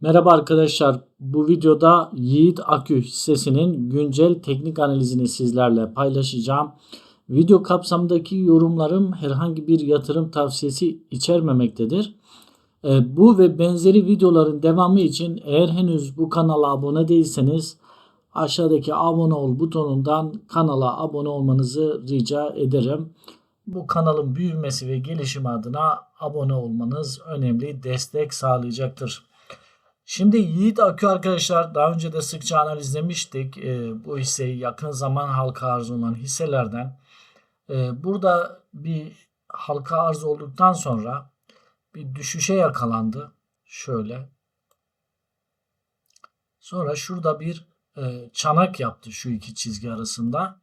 Merhaba arkadaşlar. Bu videoda Yiğit Akü hissesinin güncel teknik analizini sizlerle paylaşacağım. Video kapsamındaki yorumlarım herhangi bir yatırım tavsiyesi içermemektedir. Ee, Bu ve benzeri videoların devamı için eğer henüz bu kanala abone değilseniz aşağıdaki abone ol butonundan kanala abone olmanızı rica ederim. Bu kanalın büyümesi ve gelişimi adına abone olmanız önemli destek sağlayacaktır. Şimdi Yiğit Akü arkadaşlar daha önce de sıkça analizlemiştik. Ee, bu hisseyi yakın zaman halka arz olan hisselerden. Ee, burada bir halka arz olduktan sonra bir düşüşe yakalandı. Şöyle. Sonra şurada bir e, çanak yaptı şu iki çizgi arasında.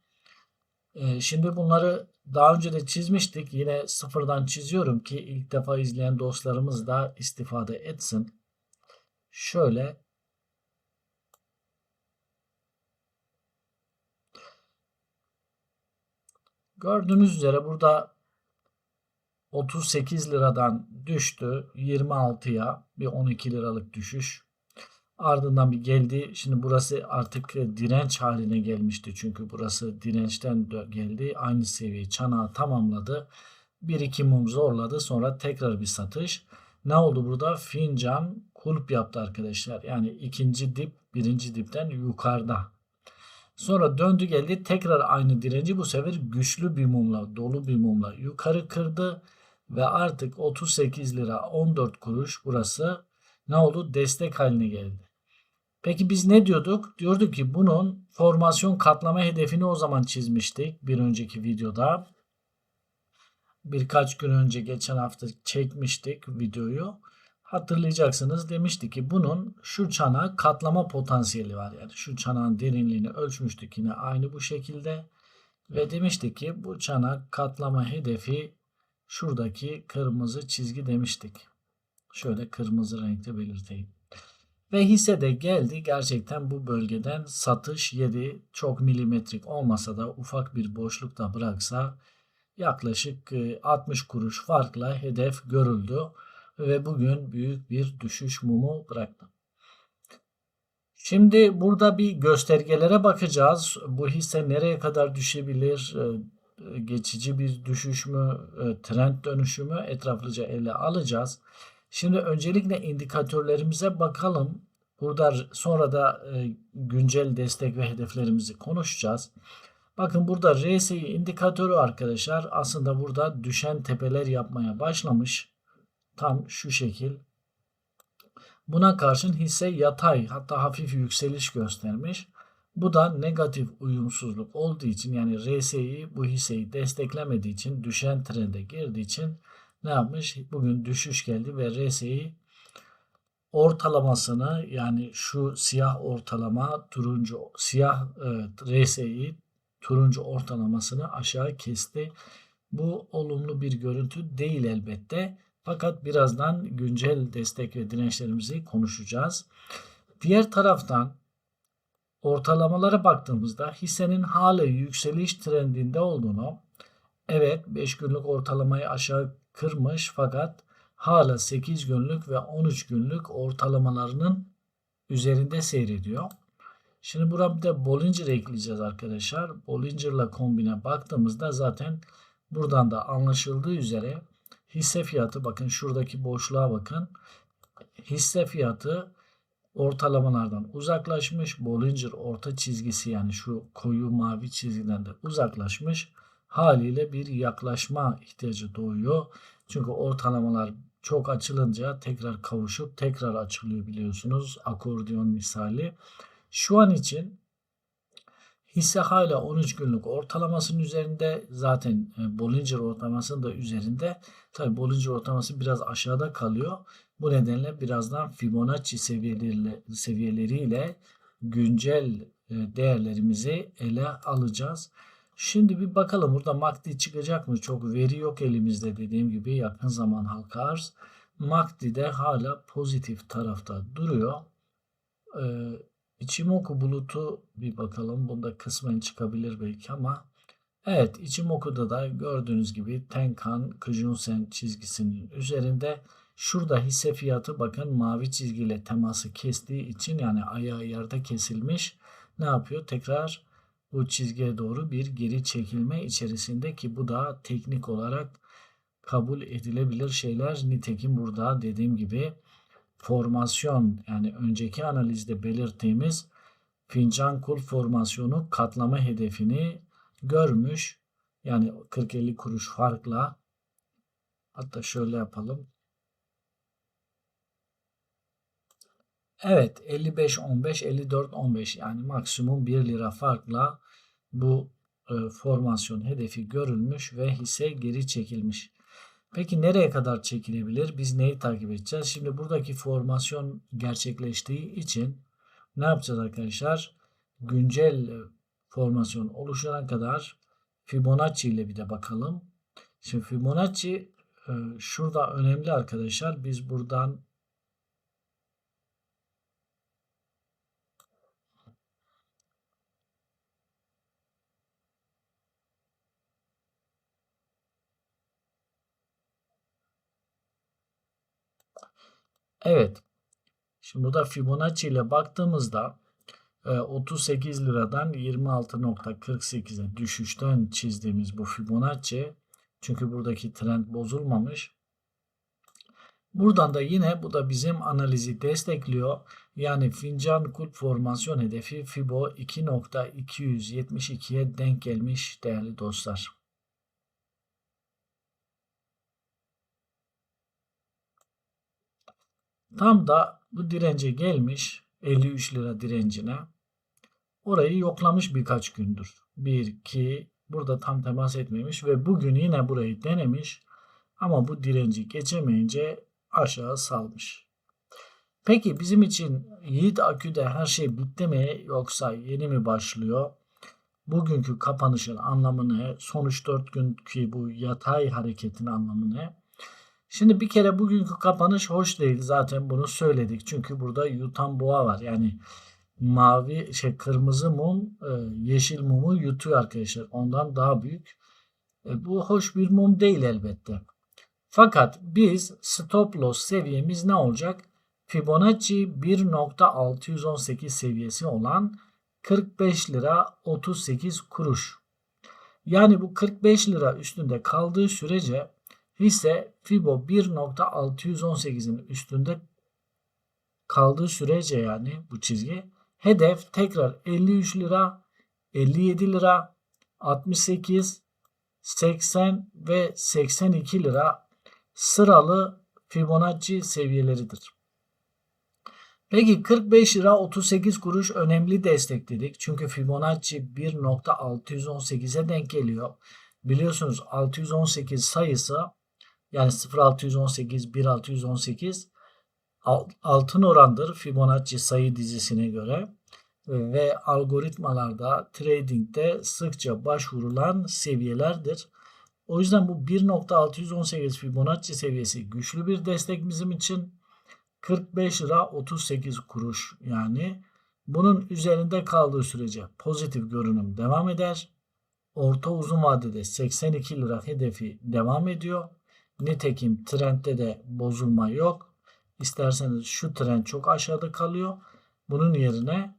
E, şimdi bunları daha önce de çizmiştik. Yine sıfırdan çiziyorum ki ilk defa izleyen dostlarımız da istifade etsin. Şöyle gördüğünüz üzere burada 38 liradan düştü 26'ya bir 12 liralık düşüş. Ardından bir geldi. Şimdi burası artık direnç haline gelmişti. Çünkü burası dirençten geldi. Aynı seviyeyi çanağı tamamladı. Bir iki mum zorladı. Sonra tekrar bir satış. Ne oldu burada? Fincan kulp yaptı arkadaşlar. Yani ikinci dip birinci dipten yukarıda. Sonra döndü geldi tekrar aynı direnci bu sefer güçlü bir mumla dolu bir mumla yukarı kırdı. Ve artık 38 lira 14 kuruş burası ne oldu? Destek haline geldi. Peki biz ne diyorduk? Diyorduk ki bunun formasyon katlama hedefini o zaman çizmiştik bir önceki videoda. Birkaç gün önce geçen hafta çekmiştik videoyu. Hatırlayacaksınız demiştik ki bunun şu çanağa katlama potansiyeli var. Yani şu çanağın derinliğini ölçmüştük yine aynı bu şekilde. Ve demiştik ki bu çanak katlama hedefi şuradaki kırmızı çizgi demiştik. Şöyle kırmızı renkte belirteyim. Ve hisse de geldi. Gerçekten bu bölgeden satış yedi. Çok milimetrik olmasa da ufak bir boşlukta bıraksa yaklaşık 60 kuruş farkla hedef görüldü ve bugün büyük bir düşüş mumu bıraktı. Şimdi burada bir göstergelere bakacağız. Bu hisse nereye kadar düşebilir? Geçici bir düşüş mü? Trend dönüşü mü? Etraflıca ele alacağız. Şimdi öncelikle indikatörlerimize bakalım. Burada sonra da güncel destek ve hedeflerimizi konuşacağız. Bakın burada RSI indikatörü arkadaşlar aslında burada düşen tepeler yapmaya başlamış. Tam şu şekil. Buna karşın hisse yatay hatta hafif yükseliş göstermiş. Bu da negatif uyumsuzluk olduğu için yani RSI bu hisseyi desteklemediği için düşen trende girdiği için ne yapmış? Bugün düşüş geldi ve RSI ortalamasını yani şu siyah ortalama turuncu siyah e, RSI turuncu ortalamasını aşağı kesti. Bu olumlu bir görüntü değil elbette. Fakat birazdan güncel destek ve dirençlerimizi konuşacağız. Diğer taraftan ortalamalara baktığımızda hissenin hala yükseliş trendinde olduğunu evet 5 günlük ortalamayı aşağı kırmış fakat hala 8 günlük ve 13 günlük ortalamalarının üzerinde seyrediyor. Şimdi burada Bollinger ekleyeceğiz arkadaşlar. Bollinger'la kombine baktığımızda zaten buradan da anlaşıldığı üzere hisse fiyatı bakın şuradaki boşluğa bakın. Hisse fiyatı ortalamalardan uzaklaşmış. Bollinger orta çizgisi yani şu koyu mavi çizgiden de uzaklaşmış. Haliyle bir yaklaşma ihtiyacı doğuyor. Çünkü ortalamalar çok açılınca tekrar kavuşup tekrar açılıyor biliyorsunuz. Akordiyon misali. Şu an için hisse hala 13 günlük ortalamasının üzerinde. Zaten e, Bollinger ortalamasının da üzerinde. Tabi Bollinger ortalaması biraz aşağıda kalıyor. Bu nedenle birazdan Fibonacci seviyeleriyle, seviyeleriyle güncel e, değerlerimizi ele alacağız. Şimdi bir bakalım burada MACD çıkacak mı? Çok veri yok elimizde dediğim gibi yakın zaman halka arz. MACD de hala pozitif tarafta duruyor. Ee, İçimoku bulutu bir bakalım. Bunda kısmen çıkabilir belki ama evet İçimoku'da da gördüğünüz gibi Tenkan Kijunsen çizgisinin üzerinde Şurada hisse fiyatı bakın mavi çizgiyle teması kestiği için yani ayağı yerde kesilmiş. Ne yapıyor? Tekrar bu çizgiye doğru bir geri çekilme içerisinde ki bu da teknik olarak kabul edilebilir şeyler. Nitekim burada dediğim gibi formasyon yani önceki analizde belirttiğimiz fincan kul formasyonu katlama hedefini görmüş. Yani 40-50 kuruş farkla hatta şöyle yapalım. Evet 55 15 54 15 yani maksimum 1 lira farkla bu e, formasyon hedefi görülmüş ve hisse geri çekilmiş. Peki nereye kadar çekilebilir? Biz neyi takip edeceğiz? Şimdi buradaki formasyon gerçekleştiği için ne yapacağız arkadaşlar? Güncel formasyon oluşana kadar Fibonacci ile bir de bakalım. Şimdi Fibonacci e, şurada önemli arkadaşlar. Biz buradan Evet. Şimdi burada Fibonacci ile baktığımızda 38 e, liradan 26.48'e düşüşten çizdiğimiz bu Fibonacci çünkü buradaki trend bozulmamış. Buradan da yine bu da bizim analizi destekliyor. Yani fincan kulp formasyon hedefi Fibo 2.272'ye denk gelmiş değerli dostlar. Tam da bu dirence gelmiş 53 lira direncine. Orayı yoklamış birkaç gündür. 1, 2, burada tam temas etmemiş ve bugün yine burayı denemiş. Ama bu direnci geçemeyince aşağı salmış. Peki bizim için Yiğit Akü'de her şey bitti mi yoksa yeni mi başlıyor? Bugünkü kapanışın anlamı ne? Son 3-4 günkü bu yatay hareketin anlamı ne? Şimdi bir kere bugünkü kapanış hoş değil. Zaten bunu söyledik. Çünkü burada yutan boğa var. Yani mavi şey kırmızı mum e, yeşil mumu yutuyor arkadaşlar. Ondan daha büyük. E, bu hoş bir mum değil elbette. Fakat biz stop loss seviyemiz ne olacak? Fibonacci 1.618 seviyesi olan 45 lira 38 kuruş. Yani bu 45 lira üstünde kaldığı sürece hisse Fibo 1.618'in üstünde kaldığı sürece yani bu çizgi hedef tekrar 53 lira, 57 lira, 68, 80 ve 82 lira sıralı Fibonacci seviyeleridir. Peki 45 lira 38 kuruş önemli destek dedik. Çünkü Fibonacci 1.618'e denk geliyor. Biliyorsunuz 618 sayısı yani 0.618, 1.618 altın orandır Fibonacci sayı dizisine göre ve algoritmalarda, tradingde sıkça başvurulan seviyelerdir. O yüzden bu 1.618 Fibonacci seviyesi güçlü bir destek bizim için. 45 lira 38 kuruş yani bunun üzerinde kaldığı sürece pozitif görünüm devam eder. Orta uzun vadede 82 lira hedefi devam ediyor. Nitekim trendde de bozulma yok. İsterseniz şu trend çok aşağıda kalıyor. Bunun yerine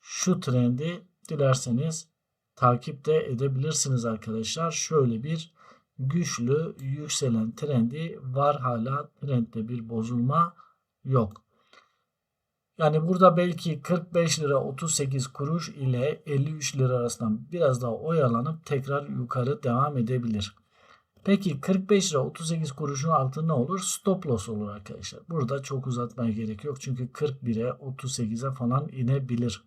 şu trendi dilerseniz takip de edebilirsiniz arkadaşlar. Şöyle bir güçlü yükselen trendi var hala trendde bir bozulma yok. Yani burada belki 45 lira 38 kuruş ile 53 lira arasında biraz daha oyalanıp tekrar yukarı devam edebilir. Peki 45 lira 38 kuruşun altı ne olur? Stop loss olur arkadaşlar. Burada çok uzatmaya gerek yok. Çünkü 41'e 38'e falan inebilir.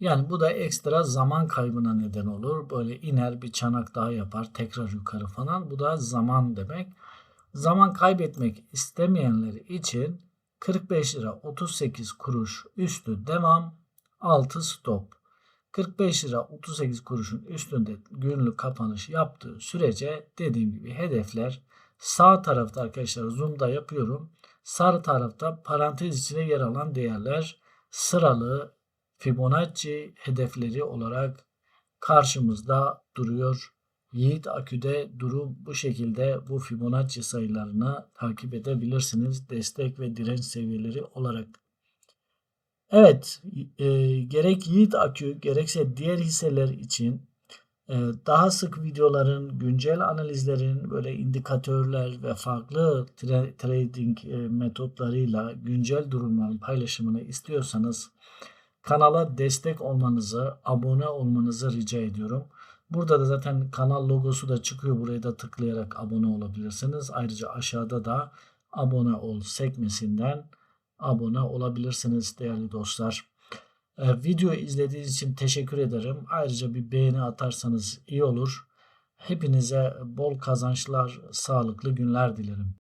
Yani bu da ekstra zaman kaybına neden olur. Böyle iner bir çanak daha yapar tekrar yukarı falan. Bu da zaman demek. Zaman kaybetmek istemeyenler için 45 lira 38 kuruş üstü devam altı stop. 45 lira 38 kuruşun üstünde günlük kapanış yaptığı sürece dediğim gibi hedefler sağ tarafta arkadaşlar zoom'da yapıyorum. Sağ tarafta parantez içine yer alan değerler sıralı Fibonacci hedefleri olarak karşımızda duruyor Yiğit Akü'de durum bu şekilde bu Fibonacci sayılarını takip edebilirsiniz destek ve direnç seviyeleri olarak. Evet, e, gerek Yiğit Akü gerekse diğer hisseler için e, daha sık videoların, güncel analizlerin, böyle indikatörler ve farklı tra- trading e, metotlarıyla güncel durumların paylaşımını istiyorsanız kanala destek olmanızı, abone olmanızı rica ediyorum. Burada da zaten kanal logosu da çıkıyor. Buraya da tıklayarak abone olabilirsiniz. Ayrıca aşağıda da abone ol sekmesinden abone olabilirsiniz değerli dostlar. Ee, videoyu izlediğiniz için teşekkür ederim. Ayrıca bir beğeni atarsanız iyi olur. Hepinize bol kazançlar, sağlıklı günler dilerim.